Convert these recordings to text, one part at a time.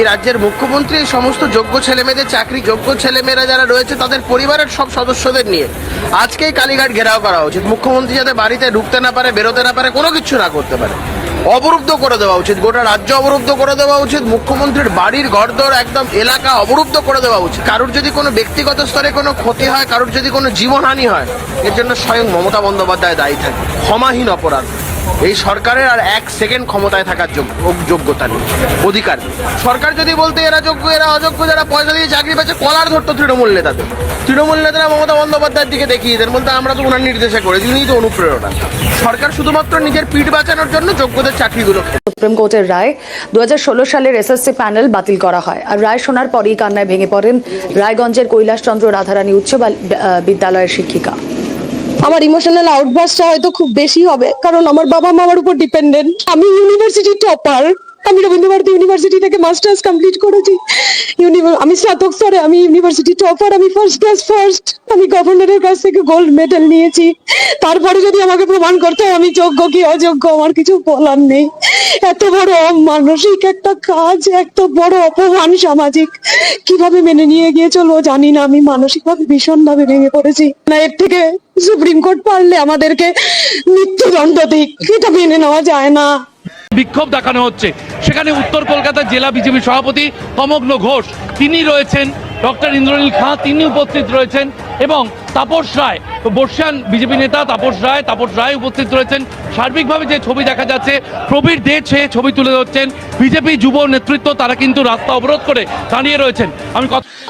এই রাজ্যের মুখ্যমন্ত্রী সমস্ত যোগ্য ছেলেমেয়েদের চাকরি যোগ্য ছেলেমেয়েরা যারা রয়েছে, তাদের পরিবারের সব সদস্যদের নিয়ে আজকেই কালীঘাট ঘেরাও করা উচিত। মুখ্যমন্ত্রী যাতে বাড়িতে ঢুকতে না পারে, বেরোতে না পারে, কোনো কিছু না করতে পারে। অবরুদ্ধ করে দেওয়া উচিত, গোটা রাজ্য অবরুদ্ধ করে দেওয়া উচিত, মুখ্যমন্ত্রীর বাড়ির ঘরদোর একদম এলাকা অবরুদ্ধ করে দেওয়া উচিত। কারোর যদি কোনো ব্যক্তিগত স্তরে কোনো ক্ষতি হয়, কারোর যদি কোনো জীবনহানি হয়, এর জন্য স্বয়ং মমতা বন্দ্যোপাধ্যায় দায়ী থাকে ক্ষমাহীন অপরাধ। এই সরকারের আর এক সেকেন্ড ক্ষমতায় থাকার যোগ্যতা নেই, অধিকার সরকার যদি বলতে এরা যোগ্য, এরা অযোগ্য, যারা পয়সা দিয়ে চাকরি পাচ্ছে কলার ধরতো তৃণমূল নেতাদের। তৃণমূল নেতারা মমতা বন্দ্যোপাধ্যায়ের দিকে দেখিয়ে দেন, বলতে আমরা তো ওনার নির্দেশে করেছি, উনিই তো অনুপ্রেরণা। সরকার শুধুমাত্র নিজের পিঠ বাঁচানোর জন্য যোগ্যদের চাকরিগুলো সুপ্রিম কোর্টের রায় দু সালের এসএসসি প্যানেল বাতিল করা হয়। আর রায় শোনার পরই কান্নায় ভেঙে পড়েন রায়গঞ্জের কৈলাসচন্দ্র রাধারানী উচ্চ বিদ্যালয়ের শিক্ষিকা। আমার ইমোশনাল আউটবার্সটা হয়তো খুব বেশি হবে, কারণ আমার বাবা মা আমার উপর ডিপেন্ডেন্ট আমি ইউনিভার্সিটি টপার আমি রবীন্দ্রভারতী ইউনিভার্সিটি থেকে মাস্টার্স কমপ্লিট করেছি। আমি স্নাতক স্তরে, আমি ইউনিভার্সিটি টপার আমি ফার্স্ট ক্লাস ফার্স্ট আমি গভর্নরের কাছ থেকে গোল্ড মেডেল নিয়েছি। তারপরে যদি আমাকে প্রমাণ করতে হয় আমি যোগ্য কি অযোগ্য, আমার কিছু বলার নেই। এত বড় মানসিক একটা কাজ, এত বড় অপমান সামাজিক। কীভাবে মেনে নিয়ে গিয়ে চলবো জানি না, আমি মানসিকভাবে ভীষণভাবে ভেঙে পড়েছি। না এর থেকে সুপ্রিম কোর্ট পারলে আমাদেরকে মৃত্যুদণ্ড দিক, এটা মেনে নেওয়া যায় না। বিক্ষোভ দেখানো হচ্ছে। সেখানে উত্তর কলকাতা জেলা বিজেপি সভাপতি তমগ্ন ঘোষ, তিনি রয়েছেন ডক্টর ইন্দ্রনীল খাঁ, তিনি উপস্থিত রয়েছেন এবং তাপস রায় বর্ষিয়ান বিজেপি নেতা তাপস রায় তাপস রায় উপস্থিত রয়েছেন। সার্বিকভাবে যে ছবি দেখা যাচ্ছে, প্রবীর দে সে ছবি তুলে ধরছেন। বিজেপি যুব নেতৃত্ব তারা কিন্তু রাস্তা অবরোধ করে দাঁড়িয়ে রয়েছেন। আমি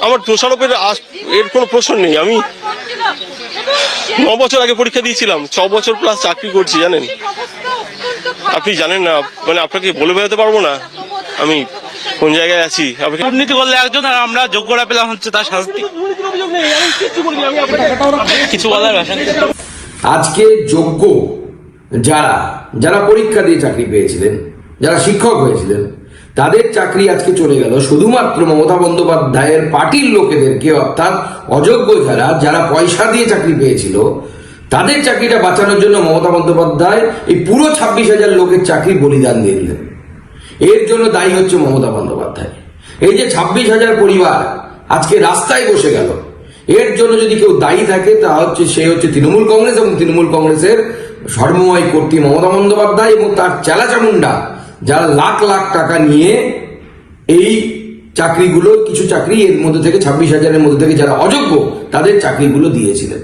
আমার দোষারোপের এর কোনো প্রশ্ন নেই। আমি ন বছর আগে পরীক্ষা দিয়েছিলাম, ছ বছর প্লাস চাকরি করছি, জানেন? আপনি জানেন না মানে আপনাকে বলে বেরোতে পারব না? আমি কোন জায়গায় আছি? দুর্নীতি করলে একজন আর আমরা যোগ্যরা পেলাম হচ্ছে তার শাস্তি। কিছু বলার আজকে যোগ্য যারা যারা পরীক্ষা দিয়ে চাকরি পেয়েছিলেন যারা শিক্ষক হয়েছিলেন তাদের চাকরি আজকে চলে গেল। শুধুমাত্র মমতা বন্দ্যোপাধ্যায়ের পার্টির লোকেদেরকে অর্থাৎ অযোগ্য যারা যারা পয়সা দিয়ে চাকরি পেয়েছিল তাদের চাকরিটা বাঁচানোর জন্য মমতা বন্দ্যোপাধ্যায় এই পুরো ছাব্বিশ হাজার লোকের চাকরি বলিদান দিয়ে দিলেন। এর জন্য দায়ী হচ্ছে মমতা বন্দ্যোপাধ্যায়। এই যে ছাব্বিশ হাজার পরিবার আজকে রাস্তায় বসে গেল, এর জন্য যদি কেউ দায়ী থাকে, তা হচ্ছে সে হচ্ছে তৃণমূল কংগ্রেস এবং তৃণমূল কংগ্রেসের সর্বময় কর্তৃ মমতা বন্দ্যোপাধ্যায় এবং তার চেলাচামুন্ডা যারা লাখ লাখ টাকা নিয়ে এই চাকরিগুলো, কিছু চাকরি এর মধ্যে থেকে, ছাব্বিশ হাজারের মধ্যে থেকে যারা অযোগ্য, তাদের চাকরিগুলো দিয়েছিলেন।